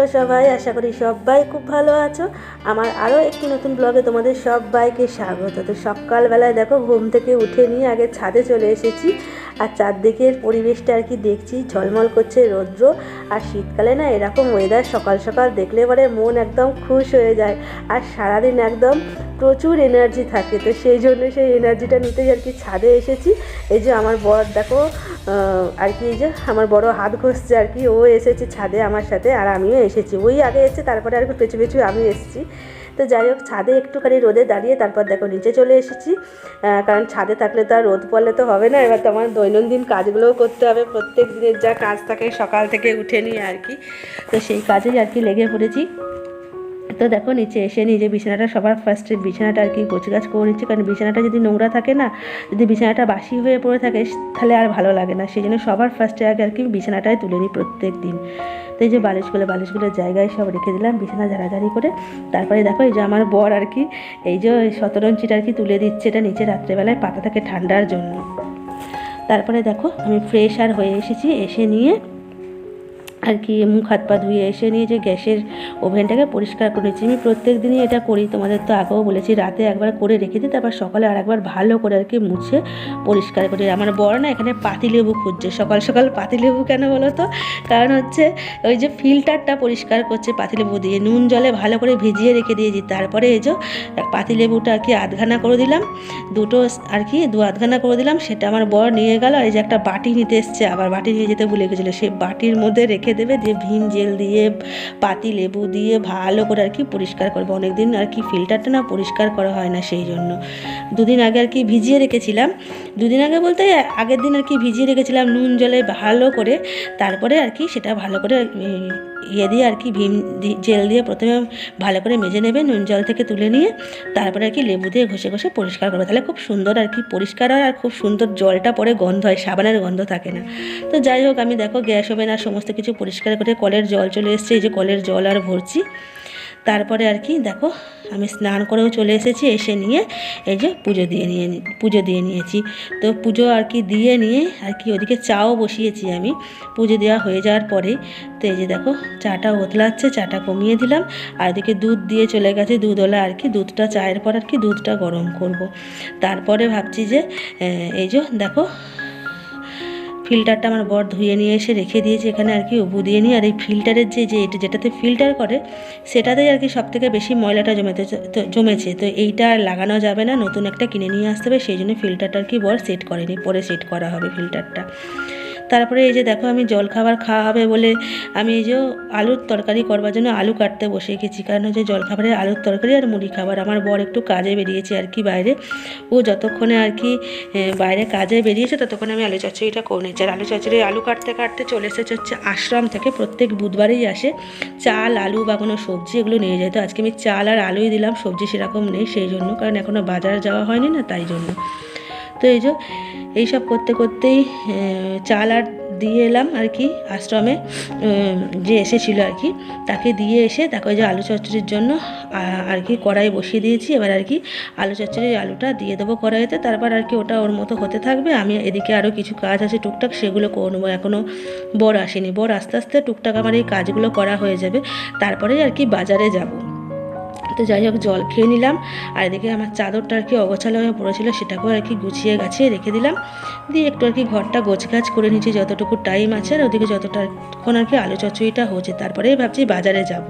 তোমরা সবাই, আশা করি সবাই খুব ভালো আছো। আমার আরও একটি নতুন ব্লগে তোমাদের সবাইকে স্বাগত। তো সকালবেলায় দেখো, ঘুম থেকে উঠে নিয়ে আগে ছাদে চলে এসেছি। আর চারদিকের পরিবেশটা আর কি দেখছি, ঝলমল করছে রৌদ্র। আর শীতকালে না এরকম ওয়েদার সকাল সকাল দেখলে পরে মন একদম খুশ হয়ে যায়। আর সারাদিন একদম প্রচুর এনার্জি থাকে। তো সেই জন্য সেই এনার্জিটা নিতেই আর কি ছাদে এসেছি। এই যে আমার বর, দেখো আর কি এই যে আমার বড় হাত ঘষছে আর কি। ও এসেছে ছাদে আমার সাথে আর আমিও এসেছি। ওই আগে এসেছে, তারপরে আর কি পেছু পেছু আমি এসেছি। তো যাই হোক, ছাদে একটুখানি রোদে দাঁড়িয়ে তারপর দেখো নিচে চলে এসেছি। কারণ ছাদে থাকলে তো আর রোদ পড়লে তো হবে না। এবার তো আমার দৈনন্দিন কাজগুলোও করতে হবে। প্রত্যেক দিনের যা কাজ থাকে সকাল থেকে উঠে নিয়ে আর কি। তো সেই কাজেই আর কি লেগে পড়েছি। তো দেখো নিচে এসে নিজে বিছানাটা, সবার ফার্স্টে বিছানাটা আর কি গোছগাছ করে নিচ্ছে। কারণ বিছানাটা যদি নোংরা থাকে না, যদি বিছানাটা বাসি হয়ে পড়ে থাকে, তাহলে আর ভালো লাগে না। সেই জন্য সবার ফার্স্টে আগে আর কি বিছানাটাই তুলে নিই প্রত্যেক দিন। তো এই যে বালিশগুলো বালিশগুলো জায়গায় সব রেখে দিলাম, বিছানা ঝাড়াঝাড়ি করে। তারপরে দেখো এই যে আমার বর আর কি, এই যে শতরঞ্চিটা আর কি তুলে দিচ্ছে এটা নিচে রাত্রেবেলায় পাতা থাকে ঠান্ডার জন্য। তারপরে দেখো আমি ফ্রেশ আর হয়ে এসেছি, এসে নিয়ে আর কি মুখ, হাত, পা ধুয়ে এসে নিয়ে যে গ্যাসের ওভেনটাকে পরিষ্কার করে নিচ্ছি আমি প্রত্যেক দিনই এটা করি, তোমাদের তো আগেও বলেছি, রাতে একবার করে রেখে দিই, তারপর সকালে আর একবার ভালো করে আর কি মুছে পরিষ্কার করি আমার বড় না এখানে পাতিলেবু খুঁজছে। সকাল সকাল পাতিলেবু কেন বলো তো? কারণ হচ্ছে ওই যে ফিল্টারটা পরিষ্কার করছে পাতিলেবু দিয়ে। নুন জলে ভালো করে ভিজিয়ে রেখে দিয়েছি। তারপরে এই যে পাতিলেবুটা আর কি আধখানা করে দিলাম। দুটো আর কি দু আধখানা করে দিলাম। সেটা আমার বর নিয়ে গেল আর এই যে একটা বাটি নিতে এসছে। আবার বাটি নিয়ে যেতে ভুলে গেছিল। সেই বাটির মধ্যে রেখে দেবে, দিয়ে ভিম জেল দিয়ে, পাতি লেবু দিয়ে ভালো করে আর কি পরিষ্কার করব। অনেকদিন আর কি ফিল্টারটা না পরিষ্কার করা হয় না সেই জন্য। দুদিন আগে আর কি ভিজিয়ে রেখেছিলাম। দুদিন আগে বলতে আগের দিন আর কি ভিজিয়ে রেখেছিলাম নুন জলে ভালো করে, তারপরে আর কি সেটা ভালো করে ইয়ে দিয়ে আর কি ভিম জেল দিয়ে প্রথমে ভালো করে মেজে নেবে, নুন জল থেকে তুলে নিয়ে তারপরে আর কি লেবু দিয়ে ঘষে ঘষে পরিষ্কার করবে। তাহলে খুব সুন্দর আর কি পরিষ্কার হয় আর খুব সুন্দর জলটা পরে গন্ধ হয়, সাবানের গন্ধ থাকে না। তো যাই হোক, আমি দেখো গ্যাস ওভেন আর সমস্ত কিছু পরিষ্কার করে কলের জল চলে এসছে, এই যে কলের জল আর ভরছি। তারপরে আর কি, দেখো, আমি স্নান করেও চলে এসেছি, এসে নিয়ে এই যে পুজো দিয়ে নিয়ে পুজো দিয়ে নিয়েছি। তো পুজো আর কি দিয়ে নিয়ে আর কি ওদিকে চাও বসিয়েছি আমি। পুজো দেওয়া হয়ে যাওয়ার পরে, তো এই যে দেখো, চাটা ওতলাচ্ছে, চাটা কমিয়ে দিলাম। আর এদিকে দুধ দিয়ে চলে গেছে, দুধওয়ালা আর কি দুধটা, চায়ের পর আর কি দুধটা গরম করব। তারপরে ভাবছি যে এই যে দেখো ফিল্টারটা আমার বর ধুয়ে নিয়ে এসে রেখে দিয়েছে এখানে আর কি উবু দিয়ে নিই আর এই ফিল্টারের যে যে এটা যেটাতে ফিল্টার করে, সেটাতেই আর কি সব থেকে বেশি ময়লাটা জমেতে, জমেছে। তো এইটা আর লাগানো যাবে না, নতুন একটা কিনে নিয়ে আসতে হবে, সেই জন্য ফিল্টারটা আর কি বর সেট করেনি, পরে সেট করা হবে ফিল্টারটা তারপরে এই যে দেখো আমি জল খাবার খাওয়া হবে বলে আমি এই যে আলুর তরকারি করবার জন্য আলু কাটতে বসে গেছি। কারণ হচ্ছে জল খাবারে আলুর তরকারি আর মুড়ি খাবার। আমার বর একটু কাজে বেরিয়েছে আর কি বাইরে। ও যতক্ষণে আর কি বাইরে কাজে বেরিয়েছে ততক্ষণে আমি আলু চচ্চড়িটা করে নিচ্ছি আর আলু চচ্চড়ি, আলু কাটতে কাটতে চলে এসেছে হচ্ছে আশ্রম থেকে। প্রত্যেক বুধবারেই আসে। চাল, আলু বা কোনো সবজি এগুলো নিয়ে যায় তো আজকে আমি চাল আর আলুই দিলাম, সবজি সেরকম নেই সেই জন্য। কারণ এখনও বাজার যাওয়া হয়নি না, তাই জন্য। তো এই যে এইসব করতে করতেই চাল আর দিয়ে এলাম আর কি, আশ্রমে যে এসেছিল আর কি, তাকে দিয়ে এসে তাকে যে আলু চচ্চড়ির জন্য আর কি কড়াই বসিয়ে দিয়েছি, এবার আর কি আলু চচ্চড়ির আলুটা দিয়ে দেবো কড়াইতে, তারপর আর কি ওটা ওর মতো হতে থাকবে, আমি এদিকে আরও কিছু কাজ আছে টুকটাক, সেগুলো করে নেব এখনও বর আসেনি, বর আস্তে আস্তে টুকটাক আমার এই কাজগুলো করা হয়ে যাবে তারপরে আর কি বাজারে যাব। তো যাই হোক, জল খেয়ে নিলাম। আর এদিকে আমার চাদরটা আর কি অগোছালো হয়ে পড়েছিল, সেটাকেও আর কি গুছিয়ে গাছিয়ে রেখে দিলাম। দিয়ে একটু আর কি ঘরটা গোছগাছ করে নিচ্ছি যতটুকু টাইম আছে আর ওদিকে যতটা এখন আর কি আলু চচ্চড়িটা হচ্ছে, তারপরেই ভাবছি বাজারে যাব।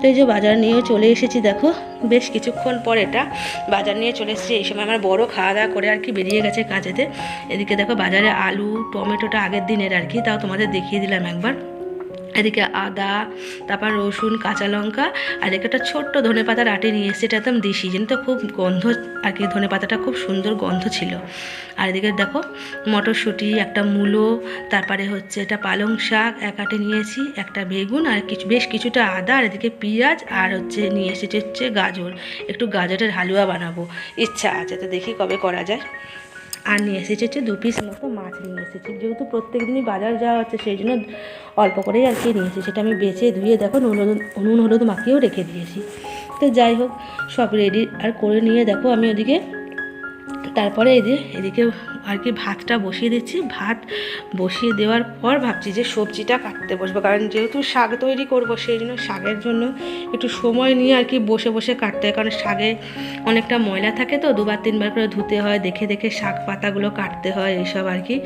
তো এই যে বাজার নিয়েও চলে এসেছি, দেখো, বেশ কিছুক্ষণ পর এটা বাজার নিয়ে চলে এসেছি। এই সময় আমার বড় খাওয়া দাওয়া করে আর কি বেরিয়ে গেছে কাজেতে। এদিকে দেখো, বাজারে আলু, টমেটোটা আগের দিনের আর কি, তাও তোমাদের দেখিয়ে দিলাম একবার। এদিকে আদা, তারপর রসুন, কাঁচা লঙ্কা, আর এদিকে একটা ছোট্ট ধনে পাতার আটি নিয়ে এসেছে, এটা একদম দেশি। জানি তো খুব গন্ধ, আর কি ধনে পাতাটা খুব সুন্দর গন্ধ ছিল। আর এদিকে দেখো, মটরশুঁটি, একটা মূলো, তারপরে হচ্ছে এটা পালং শাক, এক আটে নিয়েছি একটা বেগুন, আর কিছু, বেশ কিছুটা আদা, আর এদিকে পেঁয়াজ, আর হচ্ছে নিয়ে এসেছে হচ্ছে গাজর। একটু গাজরের হালুয়া বানাবো। ইচ্ছা আছে, তো দেখি কবে করা যায়। আর নিয়ে এসেছি হচ্ছে দু পিস মতো মাছ নিয়ে এসেছি। যেহেতু প্রত্যেক দিনই বাজার যাওয়া হচ্ছে, সেই জন্য অল্প করেই আর কি নিয়েছি সেটা আমি বেছে ধুয়ে দেখো, নুন নুন হলুদ মাখিয়েও রেখে দিয়েছি। তো যাই হোক, সব রেডি আর করে নিয়ে দেখো, আমি ওদিকে তারপরে এই যে এদিকে আর কি ভাতটা বসিয়ে দিচ্ছি। ভাত বসিয়ে দেওয়ার পর ভাবছি যে সবজিটা কাটতে বসবো। কারণ যেহেতু শাক তৈরি করব, সেই জন্য শাকের জন্য একটু সময় নিয়ে আর কি বসে বসে কাটতে হয়। কারণ শাকে অনেকটা ময়লা থাকে তো, দুবার, তিনবার করে ধুতে হয়, দেখে দেখে শাক পাতাগুলো কাটতে হয় এইসব আর কি।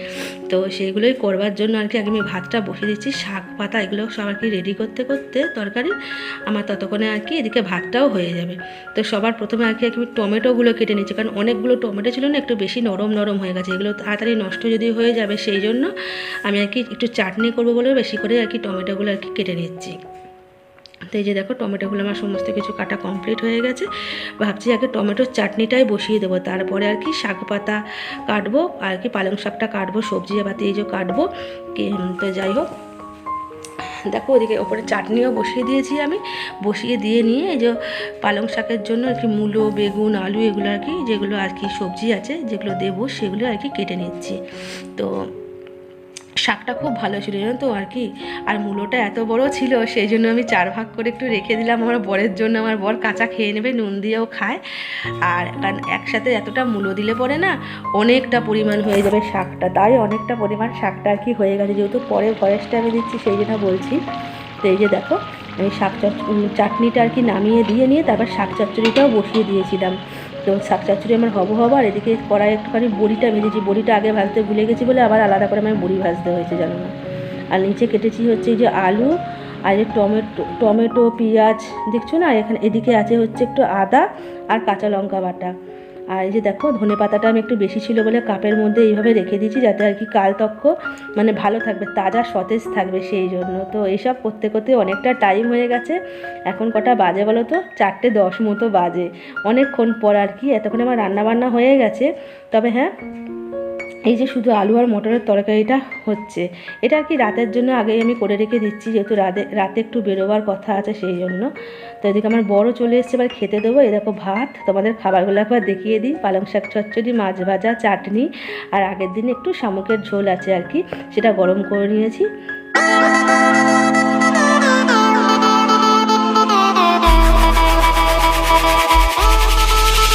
তো সেইগুলোই করবার জন্য আর কি আমি ভাতটা বসিয়ে দিচ্ছি। শাক পাতা এগুলো সব আর কি রেডি করতে করতে তরকারি আমার ততক্ষণে আর কি এদিকে ভাতটাও হয়ে যাবে। তো সবার প্রথমে আর কি আমি টমেটোগুলো কেটে নিচ্ছি। কারণ অনেকগুলো টমেটো ছিল না, একটু বেশি নরম নরম হয়ে গেছে। এগুলো তাড়াতাড়ি নষ্ট যদি হয়ে যাবে সেই জন্য আমি আর কি একটু চাটনি করব বলে বেশি করে আর কি টমেটোগুলো আর কি কেটে নিচ্ছি। তো এই যে দেখো, টমেটোগুলো আমার সমস্ত কিছু কাটা কমপ্লিট হয়ে গেছে। ভাবছি আগে টমেটোর চাটনিটাই বসিয়ে দেবো। তারপরে আর কি শাক পাতা কাটবো, আর কি পালং শাকটা কাটবো, সবজি পাতি এই যে কাটবো। তো যাই হোক দেখো ওদিকে ওপরে চাটনিও বসিয়ে দিয়েছি আমি। বসিয়ে দিয়ে নিয়ে এই যে পালং শাকের জন্য আর কি মূলো, বেগুন, আলু এগুলো আর কি, যেগুলো আর কি সবজি আছে, যেগুলো দেবো সেগুলো আর কি কেটে নিচ্ছি। তো শাকটা খুব ভালো ছিল, জানো তো? আর কি? আর মূলোটা এত বড় ছিল, সেই জন্য আমি চার ভাগ করে একটু রেখে দিলাম আমার বরের জন্য। আমার বর কাঁচা খেয়ে নেবে, নুন দিয়েও খায়। আর কারণ একসাথে এতটা মূলো দিলে পরে না অনেকটা পরিমাণ হয়ে যাবে শাকটা। তাই অনেকটা পরিমাণ শাকটা আর কি হয়ে গেছে। যেহেতু পরে ভয়েসটা আমি দিচ্ছি, সেই জন্য বলছি। তো এই যে দেখো, আমি শাক চাটনিটা আর কি নামিয়ে দিয়ে নিয়ে তারপর শাক চচ্চড়িটাও বসিয়ে দিয়েছিলাম। তো শাক চচ্চড়ি আমার হব হব, আর এদিকে কড়াই একটুখানি বড়িটা ভেজেছি। বড়িটা আগে ভাজতে ভুলে গেছি বলে আবার আলাদা করে আমার বড়ি ভাজতে হয়েছে, জানো না। আর নিচে কেটেছি হচ্ছে যে আলু, আর এই টমেটো টমেটো, পেঁয়াজ, দেখছ না? এখানে এদিকে আছে হচ্ছে একটু আদা আর কাঁচা লঙ্কা বাটা। আর এই যে দেখো, ধনে পাতাটা আমি একটু বেশি ছিল বলে কাপের মধ্যে এইভাবে রেখে দিয়েছি যাতে আর কি কাল তক্ষ মানে ভালো থাকবে, তাজা সতেজ থাকবে সেই জন্য। তো এইসব করতে করতে অনেকটা টাইম হয়ে গেছে। এখন কটা বাজে বলো তো? চারটে দশ মতো বাজে। অনেকক্ষণ পর আর কি এতক্ষণ আমার রান্না বান্না হয়ে গেছে। তবে হ্যাঁ এই যে শুধু আলু আর মটরের তরকারিটা হচ্ছে, এটা কি রাতের জন্য আগেই আমি করে রেখে দিচ্ছি? যেহেতু রাতে রাতে একটু বেরোবার কথা আছে সেই জন্য। তো এদিকে আমার বড় চলে এসছে, এবার খেতে দেবো। এরকম ভাত, তোমাদের খাবারগুলো একবার দেখিয়ে দিই। পালং শাক চচ্চড়ি, মাছ ভাজা, চাটনি আর আগের দিন একটু শামুকের ঝোল আছে আর কি, সেটা গরম করে নিয়েছি।